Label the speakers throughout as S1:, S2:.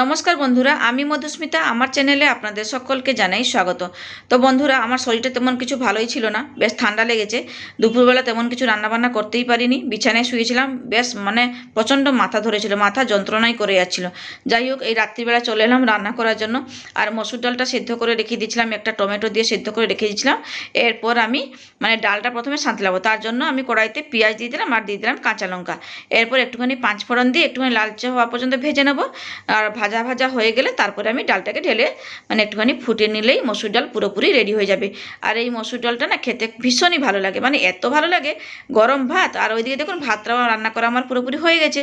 S1: নমস্কার বন্ধুরা, আমি মধুস্মিতা, আমার চ্যানেলে আপনাদের সকলকে জানাই স্বাগত। তো বন্ধুরা, আমার শরীরটা তেমন কিছু ভালোই ছিল না, বেশ ঠান্ডা লেগেছে। দুপুরবেলা তেমন কিছু রান্নাবান্না করতেই পারিনি, বিছানায় শুয়েছিলাম, বেশ মানে প্রচণ্ড মাথা ধরেছিল, মাথা যন্ত্রণাই করে যাচ্ছিল। যাই হোক, এই রাত্রিবেলা চলে এলাম রান্না করার জন্য, আর মসুর ডালটা সেদ্ধ করে রেখে দিয়েছিলাম, একটা টমেটো দিয়ে সেদ্ধ করে রেখে দিয়েছিলাম। এরপর আমি মানে ডালটা প্রথমে সাঁতলাবো তার জন্য আমি কড়াইতে পেঁয়াজ দিয়ে দিলাম আর দিয়ে দিলাম কাঁচা লঙ্কা। এরপর একটুখানি পাঁচ ফোড়ন দিয়ে একটুখানি লালচে হওয়া পর্যন্ত ভেজে নেব, আর ভাজা ভাজা হয়ে গেলে তারপরে আমি ডালটাকে ঢেলে মানে একটুখানি ফুটে নিলেই মসুর ডাল পুরোপুরি রেডি হয়ে যাবে। আর এই মসুর ডালটা না খেতে ভীষণই ভালো লাগে মানে এত ভালো লাগে গরম ভাত আর ওইদিকে দেখুন ভাতটাও রান্না করা আমার পুরোপুরি হয়ে গেছে।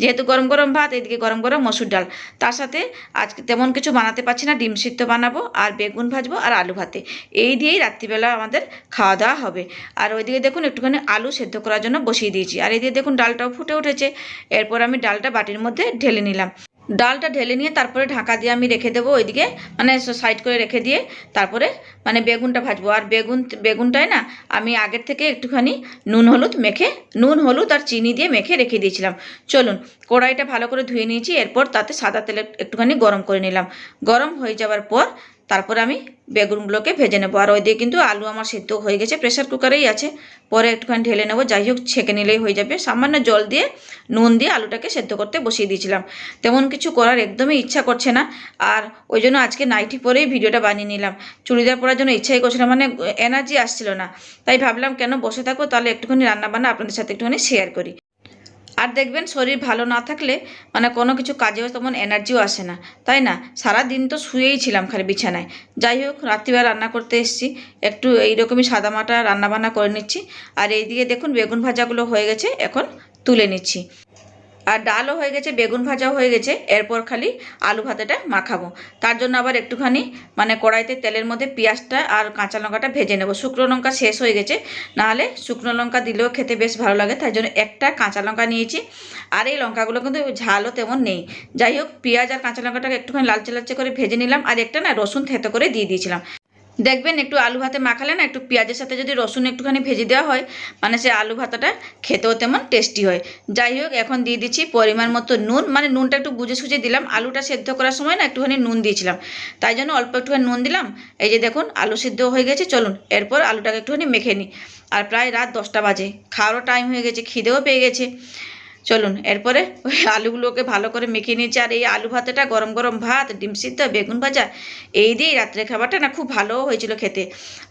S1: যেহেতু গরম গরম ভাত, এদিকে গরম গরম মসুর ডাল। তার সাথে আজকে তেমন কিছু বানাতে পারছি না, ডিম সিদ্ধ বানাবো আর বেগুন ভাজবো আর আলু ভাতে। এই দিয়েই রাত্রিবেলা আমাদের খাওয়া দাওয়া হবে। আর ওইদিকে দেখুন একটুখানি আলু সেদ্ধ করার জন্য বসিয়ে দিয়েছি। আর এদিকে দেখুন ডালটাও ফুটে উঠেছে। এরপর আমি ডালটা বাটির মধ্যে ঢেলে নিলাম। ডালটা ঢেলে নিয়ে তারপরে ঢাকা দিয়ে আমি রেখে দেবো ওইদিকে মানে সাইড করে রেখে দিয়ে তারপরে মানে বেগুনটা ভাজবো। আর বেগুন বেগুনটাই না আমি আগের থেকে একটুখানি নুন, হলুদ মেখে, নুন, হলুদ আর চিনি দিয়ে মেখে রেখে দিয়েছিলাম। চলুন, কড়াইটা ভালো করে ধুয়ে নিয়েছি, এরপর তাতে সাদা তেলে একটুখানি গরম করে নিলাম। গরম হয়ে যাওয়ার পর তারপর আমি বেগুনগুলোকে ভেজে নেব। আর ওই দিয়ে কিন্তু আলু আমার সেদ্ধ হয়ে গেছে প্রেশার কুকারেই আছে। পরে একটুখানি ঢেলে নেব, যাই হোক ছেঁকে নিলেই হয়ে যাবে। সামান্য জল দিয়ে, নুন দিয়ে আলুটাকে সেদ্ধ করতে বসিয়ে দিয়েছিলাম। তেমন কিছু করার একদমই ইচ্ছা করছে না। আর ওই জন্য আজকে নাইটি পরেই ভিডিওটা বানিয়ে নিলাম। চুড়িদার পরার জন্য ইচ্ছাই করছিলাম মানে এনার্জি আসছিল না। তাই ভাবলাম, কেন বসে থাকো, তাহলে একটুখানি রান্নাবান্না আপনাদের সাথে একটুখানি শেয়ার করি। আর দেখবেন শরীর ভালো না থাকলে মানে কোনো কিছু কাজেও তেমন এনার্জিও আসে না। তাই না? সারা দিন তো শুয়েই ছিলাম খালি বিছানায়। যাই হোক, রাত্রিবেলা রান্না করতে এসেছি। একটু এইরকমই সাদামাটা রান্নাবান্না করে নিচ্ছি। আর এইদিকে দেখুন বেগুন ভাজাগুলো হয়ে গেছে, এখন তুলে নিচ্ছি। আর ডালও হয়ে গেছে, বেগুন ভাজাও হয়ে গেছে। এরপর খালি আলু ভাতেটা মাখাবো। তার জন্য আবার একটুখানি মানে কড়াইতে তেলের মধ্যে পেঁয়াজটা আর কাঁচা লঙ্কাটা ভেজে নেব। শুকনো লঙ্কা শেষ হয়ে গেছে। নাহলে শুকনো লঙ্কা দিলেও খেতে বেশ ভালো লাগে, তাই জন্য একটা কাঁচা লঙ্কা নিয়েছি। আর এই লঙ্কাগুলো কিন্তু ঝালও তেমন নেই। যাই হোক, পেঁয়াজ আর কাঁচা লঙ্কাটাকে একটুখানি লালচে লালচে করে ভেজে নিলাম। আর একটা না রসুন থেতো করে দিয়ে দিয়েছিলাম। দেখবেন একটু আলু ভাতে মাখালে না, একটু পেঁয়াজের সাথে যদি রসুন একটুখানি ভেজে দেওয়া হয় মানে সে আলু ভাতাটা খেতেও তেমন টেস্টি হয়। যাই হোক, এখন দিয়ে দিচ্ছি পরিমাণ মতো নুন মানে নুনটা একটু বুঝে সুঝে দিলাম। আলুটা সেদ্ধ করার সময় না একটুখানি নুন দিয়েছিলাম। তাই জন্য অল্প একটুখানি নুন দিলাম। এই যে দেখুন, আলু সিদ্ধ হয়ে গেছে, চলুন এরপর আলুটাকে একটুখানি মেখে নিই। আর প্রায় রাত দশটা বাজে। খাওয়ারও টাইম হয়ে গেছে, খিদেও পেয়ে গেছে। চলুন, এরপরে ওই আলুগুলোকে ভালো করে মেখে নিয়েছি, আর এই আলু ভাতেটা, গরম গরম ভাত, ডিম সিদ্ধ, বেগুন ভাজা, এই দিয়েই রাত্রে খাবারটা না খুব ভালোও হয়েছিল খেতে।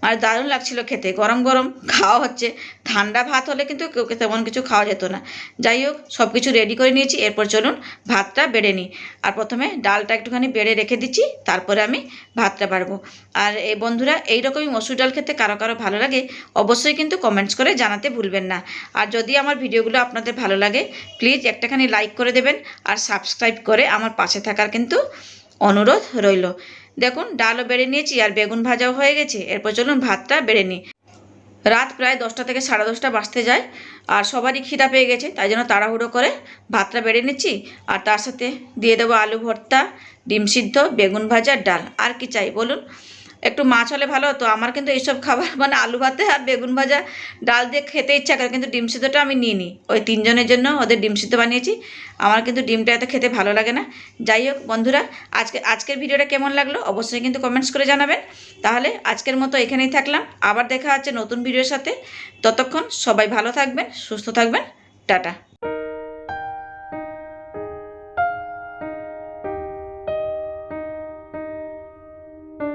S1: আর দারুণ লাগছিল খেতে, গরম গরম খাওয়া হচ্ছে। ঠান্ডা ভাত হলে কিন্তু তেমন কিছু খাওয়া যেত না। যাই হোক সব কিছু রেডি করে নিয়েছি, এরপর চলুন ভাতটা বেড়ে নিই। আর প্রথমে ডালটা একটুখানি বেড়ে রেখে দিচ্ছি, তারপরে আমি ভাতটা বাড়বো। আর এই বন্ধুরা, এইরকমই মসুর ডাল খেতে কারও কারও ভালো লাগে, অবশ্যই কিন্তু কমেন্টস করে জানাতে ভুলবেন না। আর যদি আমার ভিডিওগুলো আপনাদের ভালো লাগে প্লিজ একটাখানি লাইক করে দেবেন আর সাবস্ক্রাইব করে আমার পাশে থাকার কিন্তু অনুরোধ রইল। দেখুন, ডালও বেড়ে নিয়েছি আর বেগুন ভাজাও হয়ে গেছে। এরপর চলুন ভাতটা বেড়ে নিই। রাত প্রায় দশটা থেকে সাড়ে দশটা বাজতে যায় আর সবারই খিদা পেয়ে গেছে, তাই জন্য তাড়াহুড়ো করে ভাতটা বেড়ে নিচ্ছি। আর তার সাথে দিয়ে দেবো আলু ভর্তা, ডিম সিদ্ধ, বেগুন ভাজা, ডাল। আর কি চাই বলুন? একটু মাছ হলে ভালো হতো। আমার কিন্তু এইসব খাবার মানে আলু ভাতে আর বেগুন ভাজা, ডাল দিয়ে খেতে ইচ্ছা করে, কিন্তু ডিম সিদ্ধটা আমি নিয়ে নিই ওই তিনজনের জন্য ওদের ডিম সিদ্ধ বানিয়েছি। আমার কিন্তু ডিমটা এত খেতে ভালো লাগে না। যাই হোক বন্ধুরা, আজকে, আজকের ভিডিওটা কেমন লাগল অবশ্যই কিন্তু কমেন্টস করে জানাবেন। তাহলে আজকের মতো এখানেই থাকলাম। আবার দেখা হচ্ছে নতুন ভিডিওর সাথে। ততক্ষণ সবাই ভালো থাকবেন, সুস্থ থাকবেন। টাটা।